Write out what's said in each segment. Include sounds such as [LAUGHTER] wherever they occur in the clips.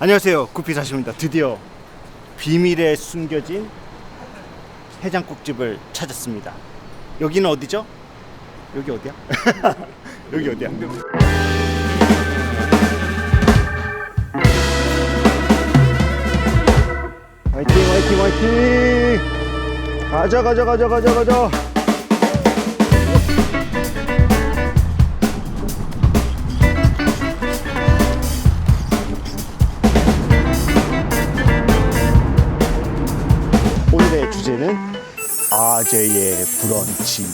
안녕하세요 구피사시입니다 드디어 비밀에 숨겨진 해장국집을 찾았습니다 여기는 어디죠? 여기 어디야? [LAUGHS] 여기 어디야? 화이팅 화이팅 화이팅 가자 가자 가자 가자 가자 아재의 브런치.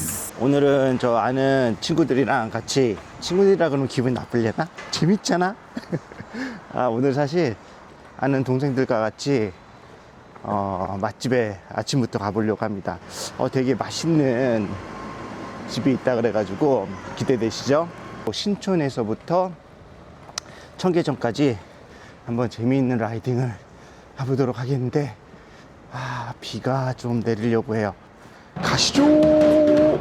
오늘은 저 아는 친구들이랑 같이 친구들이라 그러면 기분 나쁠려나? 재밌잖아. [LAUGHS] 아 오늘 사실 아는 동생들과 같이 어, 맛집에 아침부터 가보려고 합니다. 어, 되게 맛있는 집이 있다 그래가지고 기대되시죠? 신촌에서부터 청계천까지 한번 재미있는 라이딩을 해보도록 하겠는데 아, 비가 좀 내리려고 해요. 가시죠.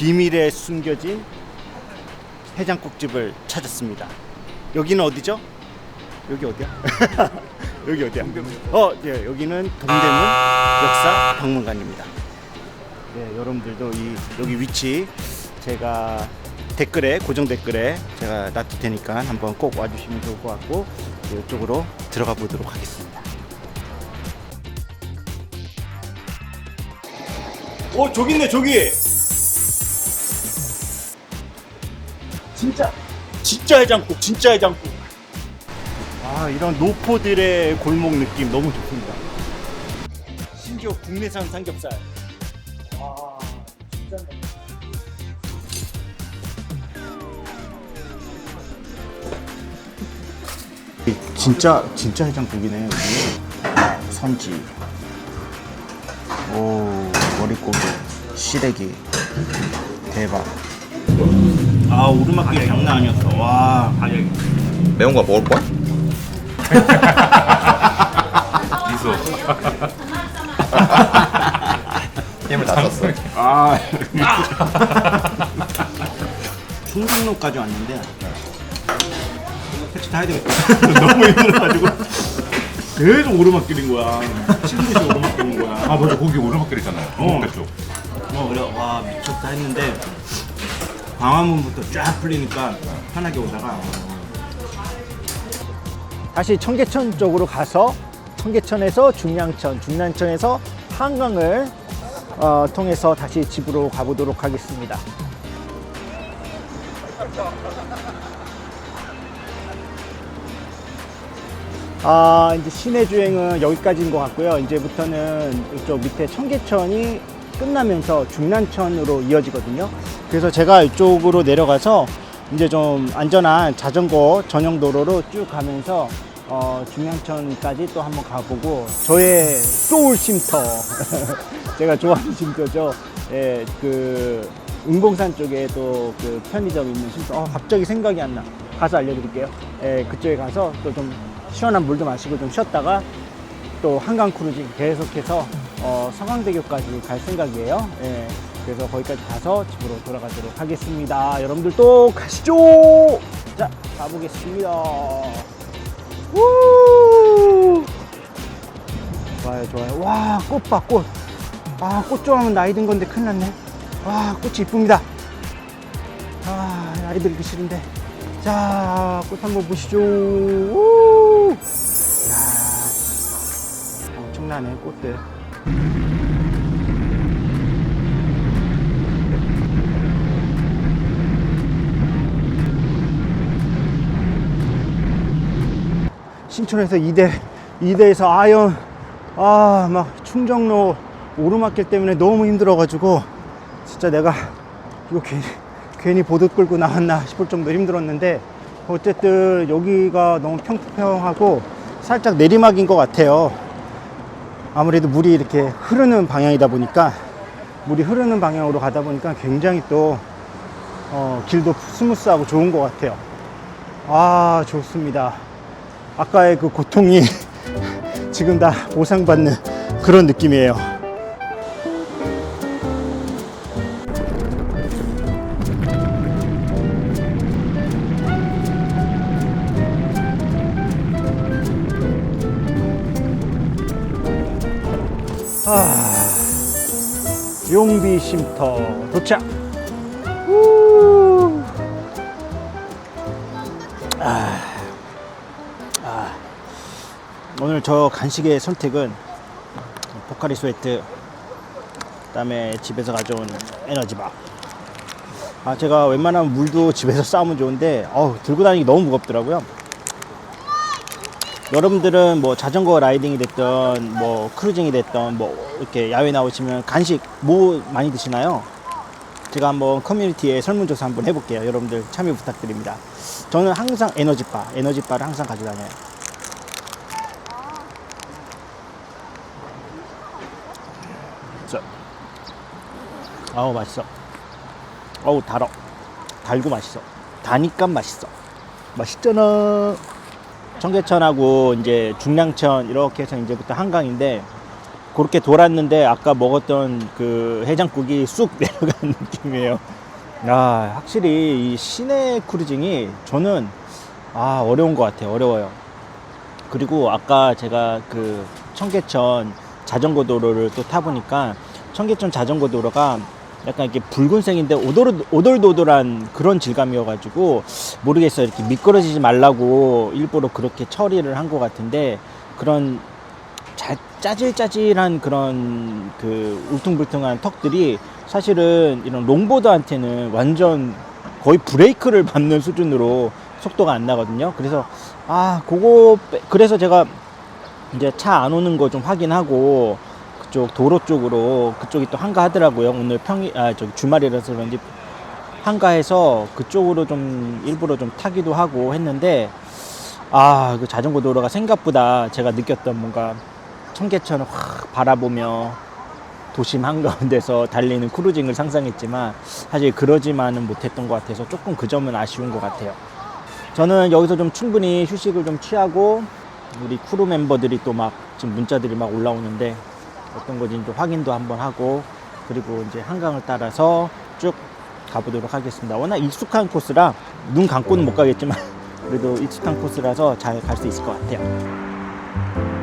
비밀에 숨겨진 해장국집을 찾았습니다. 여기는 어디죠? 여기 어디야? [LAUGHS] 여기 어디야? 어, 예, 여기는 동대문 역사 박물관입니다. 네, 여러분들도 이 여기 위치 제가 댓글에 고정 댓글에 제가 놔둘 테니까 한번 꼭 와주시면 좋을 것 같고 이쪽으로 들어가 보도록 하겠습니다. 어 저기 있네 저기 진짜 진짜 해장국 진짜 해장국. 아 이런 노포들의 골목 느낌 너무 좋습니다. 심지어 국내산 삼겹살. 와 진짜. 진짜 진짜 해장국이네 여기. 선지. 오 머릿고기 시래기 대박 아 오르막길 장난 아니었어. 와. 매운 거 먹을 거야? [LAUGHS] 미소. 힘을 다 썼어. 아. 충북로까지 왔는데 택시 타야 되겠다. [LAUGHS] 너무 힘들어가지고. 계속 오르막길인 거야. 미친듯이 오르막길인 거야. 아 맞아. 거기 오르막길이잖아요. 동대 쪽. 어 그래. 와 미쳤다 했는데 광화문부터 쫙 풀리니까 편하게 오다가 다시 청계천 쪽으로 가서 청계천에서 중량천, 중량천에서 한강을 어, 통해서 다시 집으로 가보도록 하겠습니다. 아, 이제 시내 주행은 여기까지인 것 같고요. 이제부터는 이쪽 밑에 청계천이 끝나면서 중난천으로 이어지거든요. 그래서 제가 이쪽으로 내려가서 이제 좀 안전한 자전거 전용 도로로 쭉 가면서 어, 중량천까지 또 한번 가보고 저의 소울 쉼터 [LAUGHS] 제가 좋아하는 쉼터죠. 예, 그 은봉산 쪽에 또 그 편의점 있는 쉼터. 어, 갑자기 생각이 안 나. 가서 알려드릴게요. 예, 그쪽에 가서 또 좀 시원한 물도 마시고 좀 쉬었다가 또 한강 크루징 계속해서 어, 서강대교까지 갈 생각이에요. 예, 그래서 거기까지 가서 집으로 돌아가도록 하겠습니다. 여러분들 또 가시죠. 자, 가보겠습니다. 우! 좋아요, 좋아요. 와, 꽃 봐, 꽃. 아, 꽃 좋아하면 나이 든 건데 큰일 났네. 와, 꽃이 이쁩니다. 아, 나이 들기 싫은데. 자, 꽃 한번 보시죠. 우! 야, 엄청나네, 꽃들. 신촌에서 이대, 이대에서 아연, 아, 막 충정로 오르막길 때문에 너무 힘들어가지고 진짜 내가 이거 괜히, 괜히 보드 끌고 나왔나 싶을 정도로 힘들었는데 어쨌든 여기가 너무 평평하고 살짝 내리막인 것 같아요. 아무래도 물이 이렇게 흐르는 방향이다 보니까 물이 흐르는 방향으로 가다 보니까 굉장히 또 어, 길도 스무스하고 좋은 것 같아요. 아 좋습니다. 아까의 그 고통이 [LAUGHS] 지금 다 보상받는 그런 느낌이에요. 아, 용비 쉼터 도착. 우. 아, 아. 오늘 저 간식의 선택은 포카리 스웨트, 그다음에 집에서 가져온 에너지바. 아 제가 웬만하면 물도 집에서 싸우면 좋은데 어우, 들고 다니기 너무 무겁더라고요. 여러분들은 뭐 자전거 라이딩이 됐던 뭐 크루징이 됐던 뭐 이렇게 야외 나오시면 간식 뭐 많이 드시나요? 제가 한번 커뮤니티에 설문조사 한번 해볼게요. 여러분들 참여 부탁드립니다. 저는 항상 에너지바, 에너지바를 항상 가져다녀요. 자, 아우 맛있어. 어우 달어. 달고 맛있어. 다니까 맛있어. 맛있잖아. 청계천하고 이제 중량천 이렇게 해서 이제부터 한강인데 그렇게 돌았는데 아까 먹었던 그 해장국이 쑥 [LAUGHS] 내려간 느낌이에요. 아 확실히 이 시내 크루징이 저는 아 어려운 것 같아요. 어려워요. 그리고 아까 제가 그 청계천 자전거 도로를 또 타보니까 청계천 자전거 도로가 약간 이렇게 붉은색인데 오돌, 오돌도돌한 그런 질감이어가지고 모르겠어요. 이렇게 미끄러지지 말라고 일부러 그렇게 처리를 한 것 같은데 그런 자, 짜질짜질한 그런 그 울퉁불퉁한 턱들이 사실은 이런 롱보드한테는 완전 거의 브레이크를 밟는 수준으로 속도가 안 나거든요. 그래서 아 그거 빼- 그래서 제가 이제 차 안 오는 거 좀 확인하고 그쪽 도로 쪽으로 그쪽이 또 한가하더라고요. 오늘 평일 아 저기 주말이라서 그런지 한가해서 그쪽으로 좀 일부러 좀 타기도 하고 했는데 아 그 자전거 도로가 생각보다 제가 느꼈던 뭔가 청계천을 확 바라보며 도심 한가운데서 달리는 크루징을 상상했지만 사실 그러지만은 못했던 것 같아서 조금 그 점은 아쉬운 것 같아요. 저는 여기서 좀 충분히 휴식을 좀 취하고 우리 크루 멤버들이 또 막 지금 문자들이 막 올라오는데 어떤 건지 좀 확인도 한번 하고 그리고 이제 한강을 따라서 쭉 가보도록 하겠습니다. 워낙 익숙한 코스라 눈 감고는 못 가겠지만 [LAUGHS] 그래도 익숙한 코스라서 잘 갈 수 있을 것 같아요.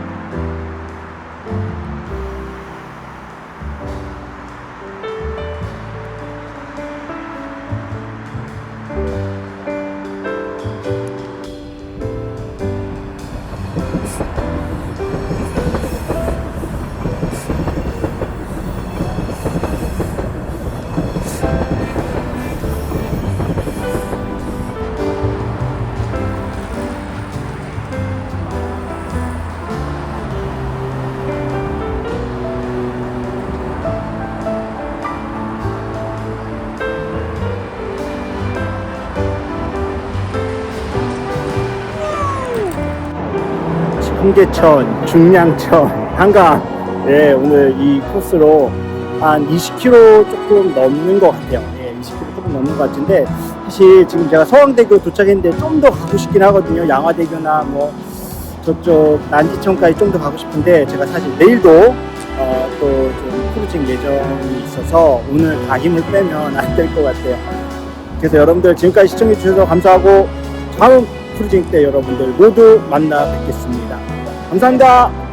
홍계천, 중량천, 한강. 예, 오늘 이 코스로 한 20km 조금 넘는 것 같아요. 예, 20km 조금 넘는 것 같은데, 사실 지금 제가 서강대교 도착했는데 좀 더 가고 싶긴 하거든요. 양화대교나 뭐 저쪽 난지천까지 좀 더 가고 싶은데, 제가 사실 내일도 어, 또좀 크루징 예정이 있어서 오늘 다 힘을 빼면 안 될 것 같아요. 그래서 여러분들 지금까지 시청해 주셔서 감사하고 다음 크루징 때 여러분들 모두 만나 뵙겠습니다. 감사합니다.